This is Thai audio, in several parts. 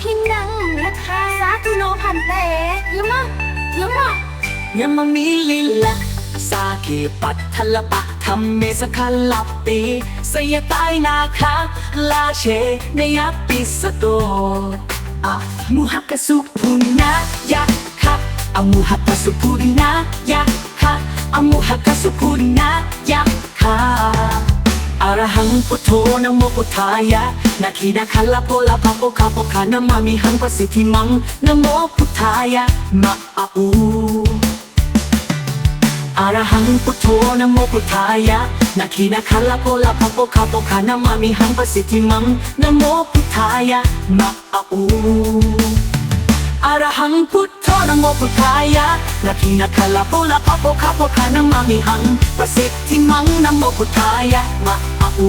พินังนะคะสาธุโนพันเตยมะยมะยมามีลิลละสาเกปัตทละปะทำเมสคัลลับปีสยตายนาคาลาเชเนยับปิสโตอะมุฮักกะสุพุนะยักคะอะมุฮักกะสุพุนะยักคะอะมุฮักกะสุพุนะยักคะอะระหังพุทโธนะโมพุทธายะ นาคีนาคัลลาโพลาภะโปคาโปคานะมามิหังประสิทธิมังนโมพุทธายะมะอะอูอะระหังพุทโธนโมพุทธายะนาคีนาคัลลาโพลาภะโปคาโปคานามามิหังประสิทธิมังนโมพุทธายะมะอะอูอะระหังพุทโธนโมพุทธายะนาคีนาคัลลาโพลาภะโปคาโปคานามามิหังประสิทธิมังนโมพุทธายะมะอะอู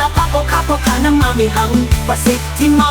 ลาภะโปคาโปคานามามิหังประสิทธิมั